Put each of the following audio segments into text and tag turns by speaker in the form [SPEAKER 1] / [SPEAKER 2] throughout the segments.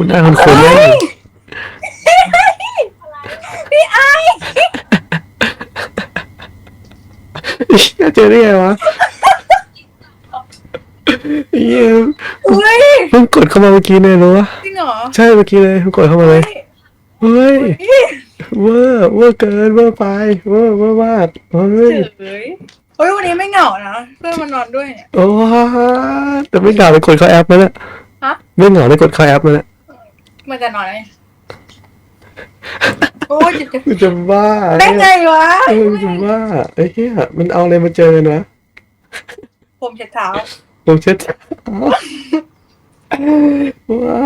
[SPEAKER 1] คุณหน้าคุณคนเลย
[SPEAKER 2] พี่ไอ
[SPEAKER 1] เจอได้ไงวะเยี่ยม
[SPEAKER 2] อุ้ย
[SPEAKER 1] เพิ่งกดเข้ามาเมื่อกี้เนี่ยรู้ปะ
[SPEAKER 2] จริงเหรอ
[SPEAKER 1] ใช่เมื่อกี้เลยเพิ่งกดเข้ามาเลยเฮ้ย
[SPEAKER 2] เฮ้ย
[SPEAKER 1] เวอร์เวอร์เกินเวอร์ไปเวอร์เวอร์มากเฮ้ย
[SPEAKER 2] เฉยเฮ้ยวันนี้ไม่เหงานะเพื่อนมานอนด้วยเนี่ย
[SPEAKER 1] โอ้แต่ไม่เหงาเลยกดเข้าแอปแล้วเนี่ย
[SPEAKER 2] ฮะ
[SPEAKER 1] ไม่เหงาเลยกดเข้าแอปแล้วเนี่ย
[SPEAKER 2] มันจะนอนไหมโอ้ยจะจะ
[SPEAKER 1] กูจะบ้า
[SPEAKER 2] ได้ไงวะ
[SPEAKER 1] เออกูจะบ้าไอ้เหี้ยมันเอาอะไรมาเจอนะ
[SPEAKER 2] ผมเช็ดเท้า
[SPEAKER 1] ผมเช็ดเท้าว้า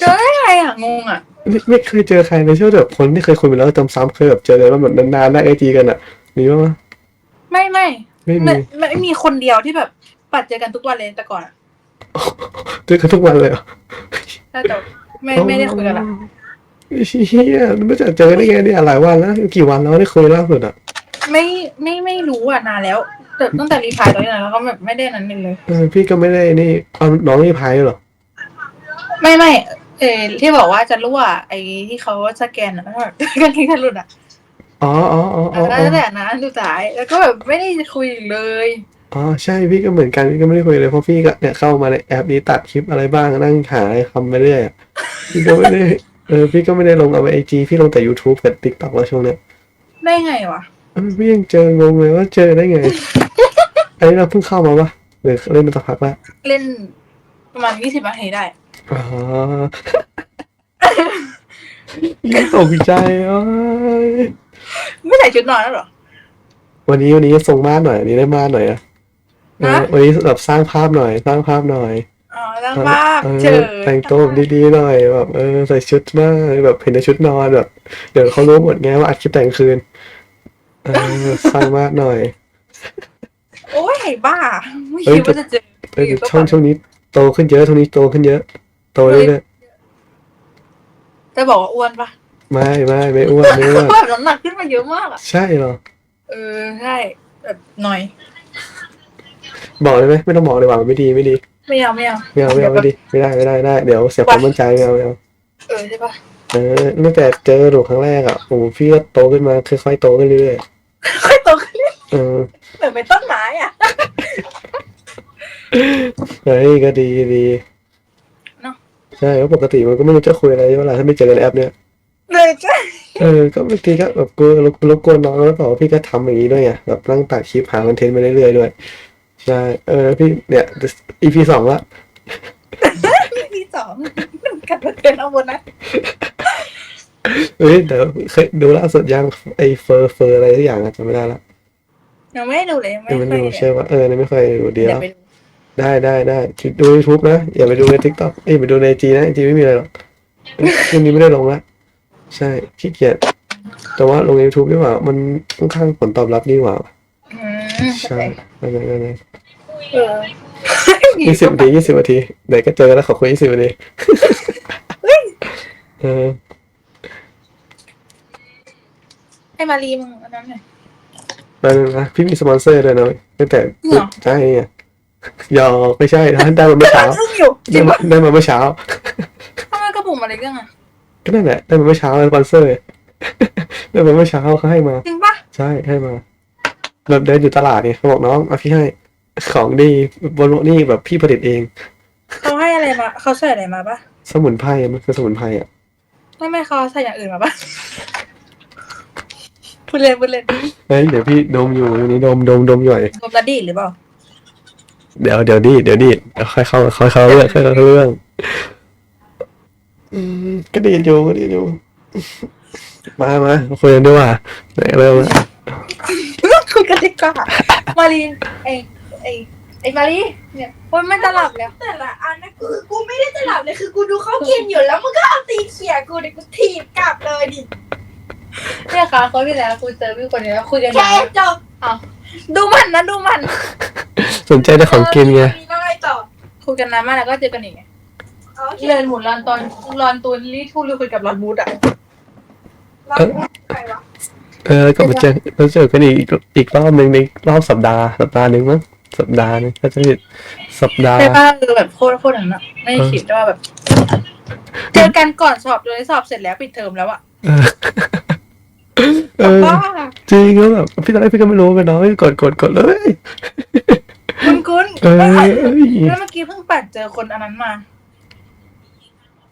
[SPEAKER 2] เจอได้ไงอะ งงอะ
[SPEAKER 1] ไม่ไม่เคยเจอใครเลยเชื่อแบบคนที่เคยคุยไปแล้วจำซ้ำเคยแบบเจอเลยว่าแบบนานๆได้ไอจีกันอะมีบ้างไหม
[SPEAKER 2] ไม่ไม่
[SPEAKER 1] ไม่มี
[SPEAKER 2] ไม่ไม่มีคนเดียวที่แบบ ปัดเจอกันทุกวันเลยแต่ก่อนอะ
[SPEAKER 1] เจอกันทุกวันเลยเหรอ
[SPEAKER 2] แต่แต่ไม่ไม่ได้คุยกันละ
[SPEAKER 1] เฮียไม่จะเจอได้ไงเนี่ยหลายวันแล้วกี่วันแล้วได้คุยล่าสุดอะ
[SPEAKER 2] ไม่ไม่ไม่รู้อะนานแล้วแต่ตั้งแต่รีพายตอนนี้นะแล้วก็แบบไม่ได้นั้นเลย
[SPEAKER 1] เออพี่ก็ไม่ได้นี่เอาน้องนี่พายเหรอ
[SPEAKER 2] ไม่ไม่เออที่บอกว่าจะรั่วไอ้ที่เขาสแกนอะแล้วแบบกางเกงทะลุอะ
[SPEAKER 1] อ๋ออ๋ออ๋ออ๋อ
[SPEAKER 2] แล้วตั้งแต่นั้นสุดท้ายแล้วก็แบบไม่ได้คุยอีกเลย
[SPEAKER 1] อ๋อใช่พี่ก็เหมือนกันพี่ก็ไม่ได้คุยเลยเพราะพี่ก็เนี่ยเข้ามาในแอปนี้ตัดคลิปอะไรบ้างนั่งหาคำไปเรื่อยอะพี่ก็ไม่ได้เออพี่ก็ไม่ได้ลงเอาไอจีพี่ลงแต่ YouTube กับ TikTok แล้วช่วงเนี้ย
[SPEAKER 2] ได้ไงวะ
[SPEAKER 1] เออพี่ยังเจองงเลยว่าเจอได้ไง อันนี้เราเพิ่งเข้ามาปะหรือเล่นมาสักพักละ
[SPEAKER 2] เล่นประมาณยี่สิบนาทีได้
[SPEAKER 1] อ๋อยิ่งตกใจอ้อย
[SPEAKER 2] ไม่ใส่ชุดนอนแล้วเหรอ
[SPEAKER 1] วันนี้วันนี้ทรงมาดหน่อยวันนี้ได้มาดหน่อยอะ เออ
[SPEAKER 2] ฮะ
[SPEAKER 1] วันนี้แบบสร้างภาพหน่อย สร้างภาพหน่อย
[SPEAKER 2] อ๋อตั้งภาพ
[SPEAKER 1] เออ
[SPEAKER 2] เฉย
[SPEAKER 1] แต่งตัวแบบดีๆหน่อยแบบเออใส่ชุดมากแบบเห็นในชุดนอนแบบ เดี๋ยวเขารู้หมดไงว่าอัดคลิปแต่งคืนเออสร้างมาดหน่อย
[SPEAKER 2] โอ้ยบ้าไม่
[SPEAKER 1] เฮ้ย
[SPEAKER 2] คิดว่าจะเจอ
[SPEAKER 1] เออ
[SPEAKER 2] อยู่ก็
[SPEAKER 1] ช่วงช่วงนี้โตขึ้นเยอะช่วงนี้โตขึ้นเยอะ โตเรื่อย
[SPEAKER 2] จะบอกว่าอ้วนปะ
[SPEAKER 1] ๆไม่ไม่ไม่อ้วนไม่อ้วน
[SPEAKER 2] แบบน้ำหนักขึ้นมาเยอะมากอะ
[SPEAKER 1] ใช่เหรอ
[SPEAKER 2] เออใช่แบบหน่อย
[SPEAKER 1] บอกเลยไหมไม่ต้องบอกเลยว่ามันไม่ดีไม่ดี
[SPEAKER 2] ไม่เอาไม่เอา
[SPEAKER 1] ไม่เอาไม่เอาไม่ดีไม่ได้ไม่ได้ไม่ได้เดี๋ยวเสียความมั่นใจไม่เอาไม่เอา
[SPEAKER 2] เออใช่ปะ
[SPEAKER 1] เออตั้งแต่เจอหนูครั้งแรกอะโอ้โหพี่ก็โตขึ้นมาค่อยๆโตขึ้นเรื่อย
[SPEAKER 2] ค่อยโตขึ้น
[SPEAKER 1] ๆเออ
[SPEAKER 2] เหมือนเป็นต้นไม้อะ
[SPEAKER 1] เฮ้ยก็ดีดี
[SPEAKER 2] เนอะ
[SPEAKER 1] ใช่เพราะปกติมันก็ไม่รู้จะคุยอะไรเวลาถ้าไม่เจอกันในแอป เนี้ย
[SPEAKER 2] เลยใช่
[SPEAKER 1] เออ ก็บางทีก็แบบกูรบรบกวนน้องแล้วเปล่าว่าพี่ก็ทำอย่างนี้ด้วยไงแบบนั่งตัดคลิปหาคอนเทนต์ไปเรื่อยๆด้วย ใช่ เออพี่เนี่ย EP สองละ
[SPEAKER 2] มีสองกันเกินเอาบนนะ
[SPEAKER 1] เฮ้ยเดี๋ยวเคยดูล่าสุดยังไอเฟอร์เฟอร์อะไรทุกอย่างอะจำไม่ได้ละ
[SPEAKER 2] ยังไม่ได้ดูเลยไม่
[SPEAKER 1] เดี๋ยวมัน
[SPEAKER 2] เคย
[SPEAKER 1] ดูเชื่อว่าเออเนี่ยไม่เคยดูเดี
[SPEAKER 2] เดี๋
[SPEAKER 1] ย
[SPEAKER 2] ยววไปดู
[SPEAKER 1] ได้ได้ได้ดู YouTube นะ อย่าไปดูใน TikTok เอ้ยไปดูในจีนะจีไม่มีอะไรหรอกช่วงนี้ไม่ได้ลงละใช่ขี้เกียจแต่ว่าลง YouTube ดีกว่า มันค่อนข้างผลตอบรับดีกว่า
[SPEAKER 2] อืม
[SPEAKER 1] ใช่ไม่ไม่ไม่ไม่
[SPEAKER 2] เออ
[SPEAKER 1] ยี่สิบนาทียี่สิบนาทีเดี๋ยวก็เจอแล้วขอคุยยี่สิบนาทีเออ
[SPEAKER 2] ให้มารีมึงอันนั้นหน่อย
[SPEAKER 1] ไปเลยนะพี่มีสปอนเซอร์ด้วยนะตั้งแต่
[SPEAKER 2] จริงเหรอ
[SPEAKER 1] ใช่ไงหยอกไม่ใช่นะได้มาเมื่อเช้า
[SPEAKER 2] อึ้งอยู่จริ
[SPEAKER 1] ได้
[SPEAKER 2] ง
[SPEAKER 1] มา
[SPEAKER 2] ปะ
[SPEAKER 1] ได้มาเมื่อเช้า
[SPEAKER 2] ทำไมกระปุกอะไรเรื่องอะ
[SPEAKER 1] ก็นั่นแหละได้มาเมื่อเช้าสปอนเซอร์ได้มาเมื่อเช้าเขาให้มา
[SPEAKER 2] จริงปะ
[SPEAKER 1] ใช่ให้มา แบบเดินอยู่ตลาดเนี่ยเขาบอกน้องเอาพี่ให้ของดีบนโลกนี่แบบพี่ผลิตเอง
[SPEAKER 2] เขาให้อะไรมาเขาใส่อะไรมาปะ
[SPEAKER 1] สมุนไพรมันคือสมุนไพรอะ
[SPEAKER 2] ไม่ไม่เขาใส่อย่างอื่นมาปะพูดเล่นพูดเล่น
[SPEAKER 1] เฮ้ยเดี๋ยวพี่ดมอยู่อยู่นี่ดมดมดมอยู่ไอ้
[SPEAKER 2] กบระดีหรือเปล่า
[SPEAKER 1] เดี๋ยวเดี๋ยวดิเดี๋ยวดิเดี๋ยวค่อยเข้าค่อยเข้าเรื่องค่อยเข้าเรื่อง อืมก็ดีอยู่ก็ดีอยู่มามาคุยกันด้วยว่าไหนเริ่มละ
[SPEAKER 2] คุยกันดีกว่ามารีไอไอไอมารีเนี่ยโอ้ยไม่จะหลับแล้ว
[SPEAKER 3] แต่ละอันนะคือกูไม่ได้จะหลับเลยคือกูดูเขากินอยู่แล้วมึงก็เอาตีเขี่ยกูเดี๋ยวกูถีบกลับเลยดิ
[SPEAKER 2] เนี่ยค่ะเขาที่แล้วคุยเจอพี่คนนี้แล้วคุยกัน
[SPEAKER 3] แค่
[SPEAKER 2] ยาว
[SPEAKER 3] จบ
[SPEAKER 2] ดูมันนะดูมัน
[SPEAKER 1] สนใจแต่ของกินไง
[SPEAKER 3] มีน้อยต่อ
[SPEAKER 2] คุยกันนานมากแล้วก็เจอกันอีกไง
[SPEAKER 3] เอาโอเค
[SPEAKER 2] เรียนหมุนรอนตอนรอนตูนรีทูหรือคุยกับรอนบูธอะ
[SPEAKER 3] เราไปวะ
[SPEAKER 1] เออแล้วก็มาเจอมาเจอกันอีกอีกรอบหนึ่งในรอบสัปดาห์สัปดาห์หนึ่งมั้งสัปดาห์หนึงถ้าจะผิดสัปดาห์
[SPEAKER 2] ใช่ป่ะคือแบบโคตรโคตรหนังอะไม่ได้คิดว่าแบบ เจอกันก่อนสอบโดยสอบเสร็จแล้วปิดเทอมแล้วอะ
[SPEAKER 1] เออเออ
[SPEAKER 2] บ้า
[SPEAKER 1] จริงแล้วแบบพี่ตอนแรกพี่ก็ไม่รู้เป็นน้องกดกดกดเลย
[SPEAKER 2] คุณคุณ
[SPEAKER 1] เออ
[SPEAKER 2] แล้วเมื่อกี้เพิ่งปัดเจอคนอันนั้นมา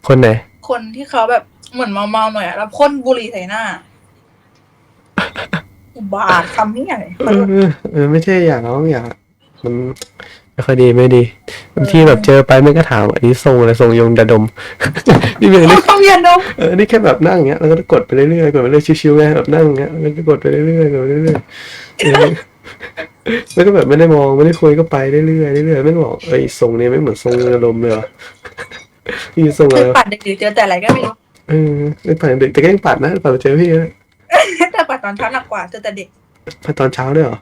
[SPEAKER 1] คนไหน
[SPEAKER 2] คนที่เขาแบบเหมือนเมาๆหน่อยอะแล้วพ่นบุหรี่ใส่หน้า อุบาทคำนี้ไง
[SPEAKER 1] เออเออไม่ใช่อย่างน้องอย่างมันไม่ค่อยดีไม่ดีบางทีแบบเจอไปไม่ก็ถามอันนี้ทรงอะไรทรงยงดาดม นี่เป็นอันนี้
[SPEAKER 2] ต้องเรียนดม
[SPEAKER 1] เออนี่แค่แบบนั่งอย่างเงี้ยแล้วก็กดไปเรื่อยๆกดไปเรื่อยชิวๆไงแบบนั่งอย่างเงี้ยแล้วก็กดไปเรื่อยๆกดไปเรื่อยๆเออแล้วก็แบบไม่ได้มองไม่ได้คุยก็ไปเรื่อยๆเรื่อยๆไม่ได้บอกเอ้ยทรงนี้ไม่เหมือนทรงยงดาดมเลยว่ะนี่ทรง
[SPEAKER 2] เค
[SPEAKER 1] อะไร
[SPEAKER 2] ยวะปัดเด็กๆเจอแต่อะไรก็ไม่รู้
[SPEAKER 1] เออไม่ผ่านเด็กแต่ก็ยังปัดนะปัดไปเจอพี่นะ
[SPEAKER 2] แต่ปัดตอนเช้าหนักกว่าเจอแต่เด็ก
[SPEAKER 1] ปัดตอนเช้าด้วยเหรอ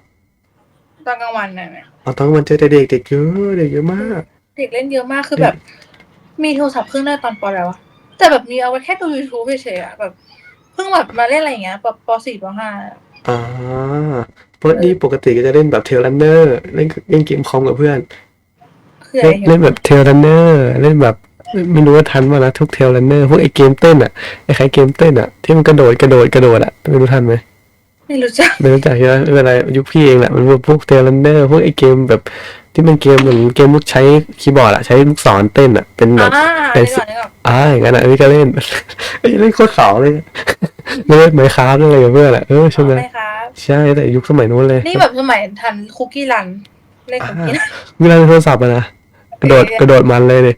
[SPEAKER 2] ตอนกลางวันน่ะเนี่ย
[SPEAKER 1] อ๋อตอนกลางวันเจอแต่เด็กเด็กเยอะเด็กเยอะมาก
[SPEAKER 2] เด็กเล่นเยอะมากคือแบบ มีโทรศัพท์เครื่องได้ตอนปอะไรวะแต่แบบมีเอาไว้แค่ดู YouTube เฉยๆอะแบบ เพิ่งแบบมาเล่นอะไรอย่างเงี้ยปปสี่ปห้า
[SPEAKER 1] อ่าเพราะนี่ปกติก็จะเล่นแบบเทเลนเนอร์เล่นเล่นเกมคอมกับเพื่อน
[SPEAKER 2] คืออะไร
[SPEAKER 1] เล่น
[SPEAKER 2] เงี้
[SPEAKER 1] เล่
[SPEAKER 2] ย
[SPEAKER 1] นแบบเทเลนเนอร์เล่นแบบ ไม่ไม่รู้ว่าทันป่ะนะทุกเทเลนเนอร์พวกไอเกมเต้นอะไอใครเกมเต้นอะที่มันกระโดดกระโดดกระโดดอะไม่รู้ทันไหม
[SPEAKER 2] ไม่รู้จัก
[SPEAKER 1] ไม่รู้จักใช่ไหมไม่เป็นไรยุคพี่เองแหละมันพวกเทเลนเนอร์พวกไอเกมแบบ ที่มันเกมเหมือนเกมลูกใช้คีย์บอร์ดอะใช้ลูกศรเต้นอะเป็นแบบ
[SPEAKER 2] อ่า
[SPEAKER 1] เป็
[SPEAKER 2] เดี๋
[SPEAKER 1] น
[SPEAKER 2] ยวก่อนเดี๋ยวก่อน
[SPEAKER 1] อ่าอย่างนั้นอะพี่ก็เล่นเอ้ยเล่นโคตรเขาวเลยเล่นไมค์คราฟอะไรกับเพื่อนอะเออใช่ไหม
[SPEAKER 2] ไม่ครับ
[SPEAKER 1] ใช่แต่ยุคสมัยนู้นเลย
[SPEAKER 2] นี่แบบสมัยทันคุกกี้รันเล่นคุกกี้รัน
[SPEAKER 1] เวลาในโทรศัพท์อะนะกระโดดกระโดดมันเลยเนี่ย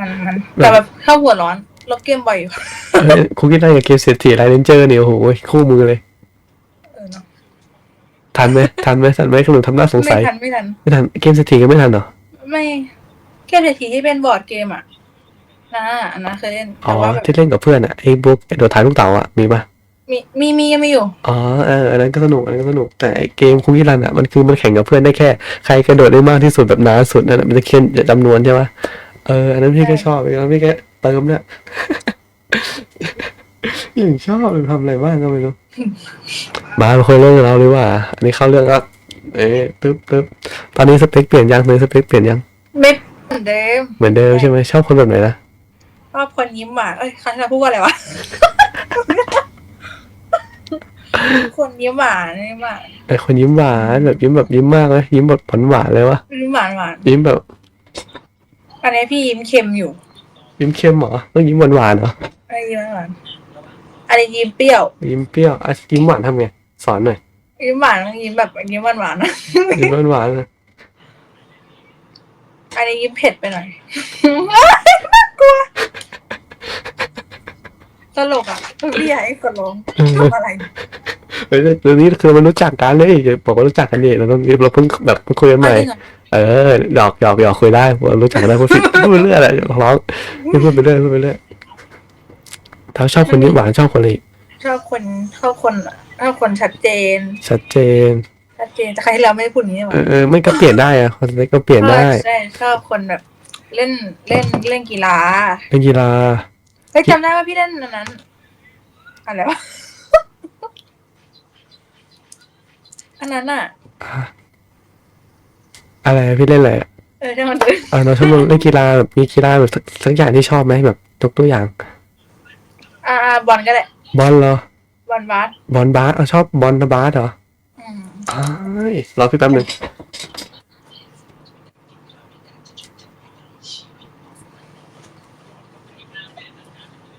[SPEAKER 2] มันมันแต่แบบเข้าหัวร้อนลบเกมบ่อยอยู่
[SPEAKER 1] เอ้ยคุกกี้ได้กับเกมเศรษฐีไรเลนเจอร์เนี่ยโอ้โหคู่มือเลย
[SPEAKER 2] เออเนาะ
[SPEAKER 1] ทันไหมทันไหมทันไหมขนมทำหน้าสงสั
[SPEAKER 2] ไม่
[SPEAKER 1] ย
[SPEAKER 2] ทันไม่ทัน
[SPEAKER 1] ไม่ทันเกมเศรษฐีก็ไม่ทันเหรอ
[SPEAKER 2] ไม่เกมเศรษฐีที่เป็นบอร์ดเกมอะนะอันนั้นเคยเล่น
[SPEAKER 1] อ๋อ
[SPEAKER 2] แต่ว่าแบบ
[SPEAKER 1] ที่เล่นกับเพื่อนอะไอ้บุ๊กกระโดดถ่ายลูกเต๋าอะมีปะ
[SPEAKER 2] มีมีมียังไม่อยู่
[SPEAKER 1] อ๋อเอออันนั้นก็สนุกอันนั้นก็สนุกแต่ไอ้เกมคุกกี้รันอะมันคือมันแข่งกับเพื่อนได้แค่ ใครกระโดดได้มากที่สุดแบบนานสุดนั่นแหละมันจะเขียนจำนวนใช่ปะ เอออันนั้นพี่ก็ชอบอันนั้นพี่ก็เติมเนี่ยยังชอบมันทำอะไรบ้างก็ไม่รู้มาเราคุยเรื่องเราเลยว่า อันนี้เข้าเรื่องก็เอ๊ะตึ๊บตึ๊บตอนนี้สเปคเปลี่ยนยังเลยสเปคเปลี่ยนยัง
[SPEAKER 2] ไม่เหมือนเดิม
[SPEAKER 1] เหมือนเดิมใช่ไหมชอบคนแบบไหนนะ
[SPEAKER 2] ชอบคนยิ้มหวานเอ้ยครั้งที่เราพูดว่าอะไรวะคนยิ้มหวานยิ้มหวาน
[SPEAKER 1] ไอคนยิ้มหวานแบบยิ้มแบบยิ้มมากเลยยิ้มแบบหวานหวานๆเลยวะ
[SPEAKER 2] ยิ้มหวานหวาน
[SPEAKER 1] ยิ้มแบบ
[SPEAKER 2] อันนี้พี่ยิ้มเค็มอยู่
[SPEAKER 1] ยิ้มเข้มเหรอต้องยิ้มหวานหวานๆเหรอ
[SPEAKER 2] อันนี้ยิ้มหวานอันนี้ยิ้มเปรี้ยว
[SPEAKER 1] ยิ้มเปรี้ยวอะยิ้มหวานทำไงสอนหน่อย
[SPEAKER 2] ยิ้มหวานยิ้มแบบยิ้มหวานหวานๆนะ
[SPEAKER 1] ยิ้มหวานหวานๆนะ
[SPEAKER 2] อันนี้ยิ้มเผ็ดไปหน่อยน่ากลัวตลกอะพี่อยากให้กดลงทำอะไร
[SPEAKER 1] เฮ้ยเรื่องนี้คือมันรู้จักกันเลยอย่าบอกว่ารู้จักกันดิเราต้องเราเพิ่งแบบเพิ่งคุยกันใหม่
[SPEAKER 2] อันนี้ก่อน
[SPEAKER 1] เออหยอกหยอกหยอกคุยได้เรารู้จักกันได้พูดผิดพูดไปเรื่อยแหละร้องพูดไปเรื่อยพูดไปเรื่อยถ้าชอบคนยิ้มหวานชอบคนอะไรอีก
[SPEAKER 2] ชอบคนชอบคนชอบคนชัดเจน
[SPEAKER 1] ชัดเจน
[SPEAKER 2] ชัดเจนแต่ใครที่เราไม่ได้พูดอย่างนี้หรอ
[SPEAKER 1] เออเออไม่ก็เปลี่ยนได้อะคนเล็กก็เปลี่ยนได้
[SPEAKER 2] ใช่ชอบคนแบบ เล่นเล่นเล่นกีฬา
[SPEAKER 1] เป็นกีฬา
[SPEAKER 2] เฮ้ยจำได้ว่าพี่เล่นอันนั้นอะไรวะอันนั้นอะ
[SPEAKER 1] อะไรอะพี่เล่นอะไรอะ
[SPEAKER 2] เออใช่มันเลย
[SPEAKER 1] เออเราชอบเล่นกีฬาแบบมีกีฬาแบบสักสักอย่างที่ชอบไหมแบบยกตัวอย่าง
[SPEAKER 2] อ่าอ่าบอลก็ได้
[SPEAKER 1] บอลเหรอ บ
[SPEAKER 2] อลบาส
[SPEAKER 1] บอลบาสเอาชอบบอลบาสเหรอ
[SPEAKER 2] อืม
[SPEAKER 1] อ้ายรอพี่แป๊บหนึ่ง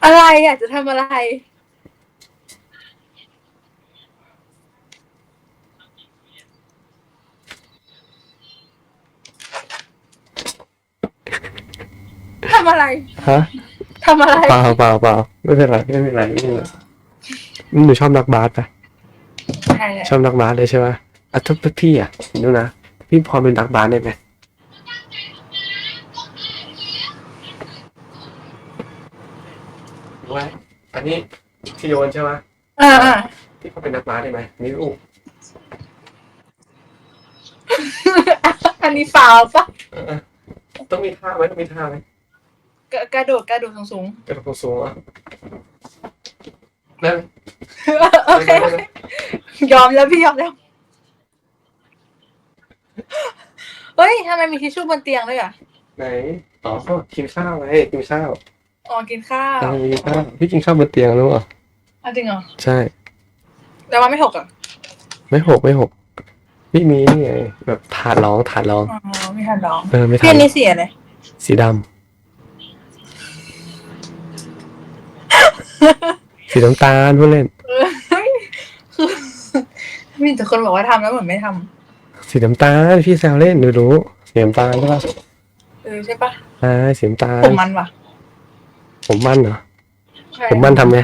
[SPEAKER 2] อะไรอะจะทำอะไร ทำ อะไร
[SPEAKER 1] ฮะ
[SPEAKER 2] ทำอะไร
[SPEAKER 1] เปล่าเปล่าเปล่าไม่เป็นไรไม่เป็นไรไม่เป็นไรหนูชอบนักบาสปะ
[SPEAKER 2] ใช่เลย
[SPEAKER 1] ชอบนักบาสเลยใช่ไหมอะถ้าพี่อะดูนะพี่พอเป็นนักบาสได้ไหมไว้อันนี้ที่โยนใช่ไหม
[SPEAKER 2] อ่าอ่า
[SPEAKER 1] พี่พอเป็นนักบาสได้ไหมนี่ลูก
[SPEAKER 2] อันนี้ฟาวปะ
[SPEAKER 1] เออต้องมีท่าไหมต้องมีท่าไหม
[SPEAKER 2] กระกระโดดกระโดดสูง
[SPEAKER 1] กระโดดสูงๆอะนั่น
[SPEAKER 2] ๆโอเคโอเคยอมแล้วพี่ยอมแล้ว เฮ้ยทำไมมีทิชชู่บนเตียงด้วยอะ
[SPEAKER 1] ไหนอ๋อกินข้าวไงกินข้าว
[SPEAKER 2] อ๋อกินข้าว
[SPEAKER 1] เออกินข้าวพี่กินข้าวบนเตียงรู้ป่ะ
[SPEAKER 2] อะจริงเหรอ
[SPEAKER 1] ใช่
[SPEAKER 2] แต่ว่าไม่ถกอะ
[SPEAKER 1] ไม่หกไม่หกพี่มีนี่ไงแบบถาดรองถาดรอง
[SPEAKER 2] อ๋อไม่ทันร้อง
[SPEAKER 1] เออไม่
[SPEAKER 2] พี่
[SPEAKER 1] ทั
[SPEAKER 2] อั
[SPEAKER 1] น
[SPEAKER 2] นนี้เสียเลย
[SPEAKER 1] สีดำ สีน้ำตาลผู้เล่น
[SPEAKER 2] เออคือมีแต่คนบอกว่าทำแล้วเหมือนไม่ทำ
[SPEAKER 1] สีน้ำตาลพี่แซวเล่นดูรู้สีน้ำตาลใช่ปะ
[SPEAKER 2] เออใช่ปะ
[SPEAKER 1] อ่าสีน้ำตาล
[SPEAKER 2] ผมมันว่ะ
[SPEAKER 1] ผมมันเหรอ
[SPEAKER 2] ใช่
[SPEAKER 1] ผมมันทำไง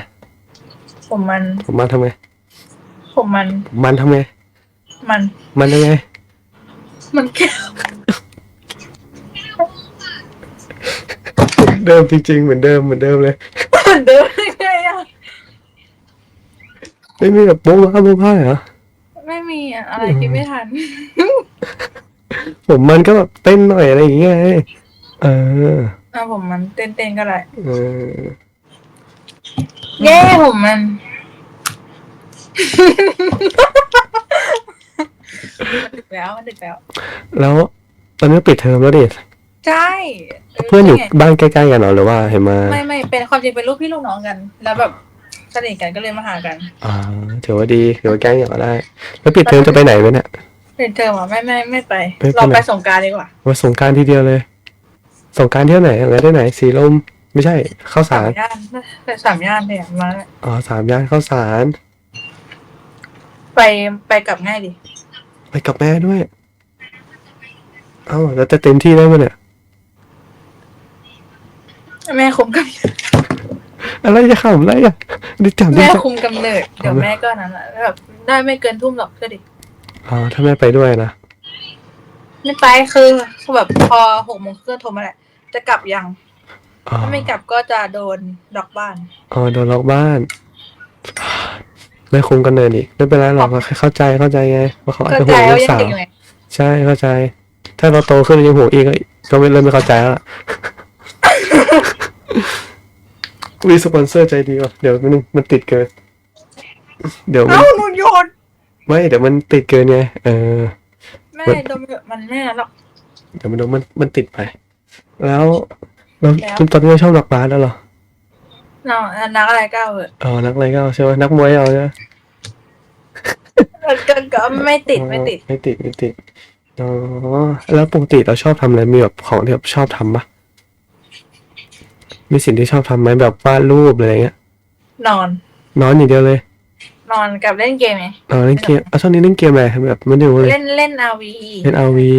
[SPEAKER 2] ผมมัน
[SPEAKER 1] ผมมันทำไง
[SPEAKER 2] ผมมัน
[SPEAKER 1] ผมมันทำไง
[SPEAKER 2] มัน
[SPEAKER 1] มันยังไง
[SPEAKER 2] มันแก้ว
[SPEAKER 1] เดิมจริงๆเหมือนเดิมเหมือนเดิมเลย
[SPEAKER 2] เหมือนเดิมไงอะ
[SPEAKER 1] ไม่มีแบบโป๊ะมาโป๊ะผ้าเหรอ
[SPEAKER 2] ไม่มีอะอะไรคิดไม่ทัน
[SPEAKER 1] ผมมันก็แบบเต้นหน่อยอะไรอย่างเงี้ยเออ
[SPEAKER 2] อะผมมันเต้นๆก็ได้
[SPEAKER 1] เออ
[SPEAKER 2] เย้ผมมัน มันดึกแล้วมันดึกแล้ว
[SPEAKER 1] แล้วตอนนี้ปิดเทอมแล้วดิ
[SPEAKER 2] ใช่
[SPEAKER 1] เพื่อนอยู่
[SPEAKER 2] ไง
[SPEAKER 1] บ้านใกล้ๆกันเหรอหรือว่าเห็นมา
[SPEAKER 2] ไม่ไม่เป็นความจริงเป็นลูกพี่ลูกน้องกัน แล้วแบบ สนิทกันก็เลยมาหากัน
[SPEAKER 1] อ่าถือว่าดีถือว่าแกล้งเหยาได้ แล้วปิดเทอมจะไปไหนไหมเนี่ย
[SPEAKER 2] เป็นเธอว่าไม่ไม่ไม่ไป
[SPEAKER 1] ไม่ไป
[SPEAKER 2] เรา
[SPEAKER 1] ไหน
[SPEAKER 2] ไปสงกรารดีกว่า
[SPEAKER 1] ว่าสงกรารทีเดียวเลย สงกรารเที่ยวไหนอะไรได้ไหน สีลม ไม่ใช่ข้าว
[SPEAKER 2] สา
[SPEAKER 1] สามร
[SPEAKER 2] ย่านไปสามย่านเนี่ยมา
[SPEAKER 1] อ๋อสามย่านข้าวสาร
[SPEAKER 2] ไปไปกลับง่ายดิ
[SPEAKER 1] ไปกับแม่ด้วย เอ้าแล้วจะเต็มที่ได้ไหมเนี่ย
[SPEAKER 2] แม่คุมก
[SPEAKER 1] อะไรจะขำอะไรอะดิจับำดิ
[SPEAKER 2] แม่
[SPEAKER 1] จับ
[SPEAKER 2] คุมกำเนิดเดี๋ยวแม่ก็นั้นแหละแบบได้ไม่เกินทุ่มหรอกก็ดิ
[SPEAKER 1] อ๋อถ้าแม่ไปด้วยนะ
[SPEAKER 2] ไม่ไปคือคือแบบพอหกโมงครึ่งโทรมาแหละ จะกลับยัง
[SPEAKER 1] อ๋อ
[SPEAKER 2] ถ้าไม่กลับก็จะโดนดอกบ้าน
[SPEAKER 1] อ๋อโดนล็อกบ้านไม่คุ้มกันเลยดิไม่เป็นไรหรอกเข้าใจเข้าใจไงว่าเขาอาจ
[SPEAKER 2] เข้า
[SPEAKER 1] จะ
[SPEAKER 2] ใจ
[SPEAKER 1] ห่วงลู
[SPEAKER 2] ว่ากยัง
[SPEAKER 1] สาว
[SPEAKER 2] เด็กอยู่ไง
[SPEAKER 1] ใช่เข้าใจ ถ้าเราโตขึ้นยังห่วงอีกก็ก็ไม่เริ่มไม่เข้าใจแล้วล่ะ มีสปอนเซอร์ใจดีว่ะเดี๋ยวมันงมันติดเกิน เดี๋ยวมัน
[SPEAKER 2] เอ้าหนุนโยน
[SPEAKER 1] ไม่เดี๋ยวมันติดเกินไงเออ
[SPEAKER 2] แม่โดนมันไม่นั้นหรอก
[SPEAKER 1] เดี๋ยวมันโดนมันมันติดไป แล้วแล้ว
[SPEAKER 2] แล้ว
[SPEAKER 1] ตอนนี้เราชอบนักบาสแล้วเหรอ
[SPEAKER 2] เรานักอะไรก็เอาเถอะ
[SPEAKER 1] อ๋อนักอะไรก็เอาใช่ไหมนักมวยเอาใช่ไหม
[SPEAKER 2] ก็ก็ไม่ติดไม่ติด
[SPEAKER 1] ไม่ติดไม่ติดอ๋อแล้วปกติเราชอบทำอะไรมีแบบของที่แบบชอบทำปะ มีสิ่งที่ชอบทำไหมแบบวาดรูปอะไรเงี้ย
[SPEAKER 2] นอน
[SPEAKER 1] นอนอย่างเดียวเลย
[SPEAKER 2] นอนกับเล่นเกมไง
[SPEAKER 1] เออเล่นเกมอะช่วงนี้เล่นเกมอะไรแบบไม่รู้เลย
[SPEAKER 2] เล่นเล่นอาวี
[SPEAKER 1] เล่นอาวี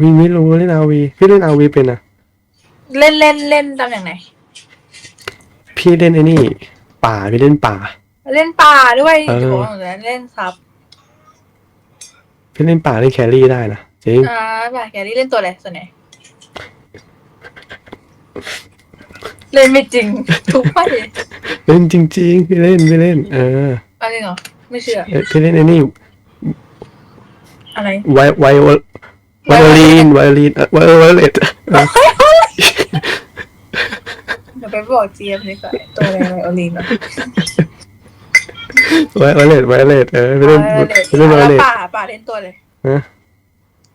[SPEAKER 1] วีไม่รู้เล่นอาวีพี่เล่นอาวีเป็นอะ
[SPEAKER 2] เล่นเล่นเล่นตามอย่างไหน
[SPEAKER 1] พี่เล่นไอ้นี่ ป่าพี่เล่นป่า
[SPEAKER 2] เล่นป่าด้วย
[SPEAKER 1] เออ
[SPEAKER 2] โอ้โหเล่นซับ
[SPEAKER 1] พี่เล่นป่าเล่นแครี่ได้นะจริง
[SPEAKER 2] อ่าป่าแกรี่เล่นตัวอะไรส่วนไหน เล่นไม่จริง ทุกไป
[SPEAKER 1] เล่นจริงๆพี่เล่นพี่เล่นเออ
[SPEAKER 2] อะไรเหรอไม่เชื่อ
[SPEAKER 1] เอ้ยพี่เล่นไอ้นี่
[SPEAKER 2] อะไร
[SPEAKER 1] ไวไวโอไวโอลีนไวโอลีนไวโอไวโอเลต
[SPEAKER 2] เดี๋ยวไปบอกเจียมดีกว่าตัวอะไรไวโอลินเหรอ
[SPEAKER 1] ไวโอเลตไวโอเลตเออพี่เล่นพี่เล่นไวโอ
[SPEAKER 2] แล้ว
[SPEAKER 1] เลต
[SPEAKER 2] ป่าป่าเล่นตัวเลย
[SPEAKER 1] ฮะ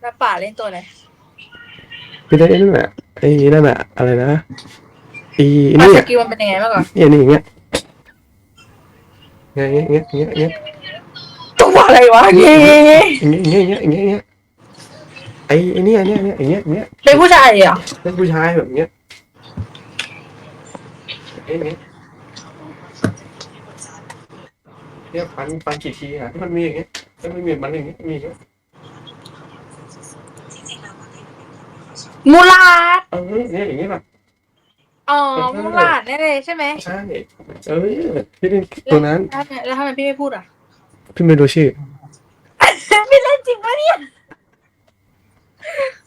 [SPEAKER 2] แล้วป่าเล่นตัวอะไร
[SPEAKER 1] พี่เล่นไอ้นั่นแหละไอ้นั่นแหละอะไรนะ อี
[SPEAKER 2] ป่า
[SPEAKER 1] นี่
[SPEAKER 2] ส
[SPEAKER 1] อะ
[SPEAKER 2] กิลมันเป็นยังไงบ้างก่อน
[SPEAKER 1] เนี่ยนี่อย่างเงี้ยเงี้ยเงี้ยเงี้ยเงี้ยเงี้ย
[SPEAKER 2] ตัวอะไรวะเงี้ย
[SPEAKER 1] อย่างเงี้ยอย่างเงี้ยอย่างเงี้ยอย่างเงี้ยไอ้ไอ้เนี่ยเนี่ยเนี่ยอย่างเงี้ยอย่างเงี้ย
[SPEAKER 2] เป็นผู้ชายเหรอ
[SPEAKER 1] เป็นผู้ชายแบบเงี้ยเอ้ยเงี้ยเนี่ยฟันฟันกี่ทีอะที่มันมีอย่างเงี้ยถ้าไม่มีมันอย่างเงี้ยมีอย่างเงี้ย
[SPEAKER 2] มูลาด
[SPEAKER 1] เออเนี่ยอย่างเงี้ยแบบ
[SPEAKER 2] อ๋อมูลาดแน่เลยใช่ไหม
[SPEAKER 1] ใช่เออพี่เล่นตัวนั้น
[SPEAKER 2] แล้วแล้วทำไมพี่ไม่พูดอะ
[SPEAKER 1] พี่ไม่รู้ชื่อ
[SPEAKER 2] ไม่เล่นจริงปะเนี่ย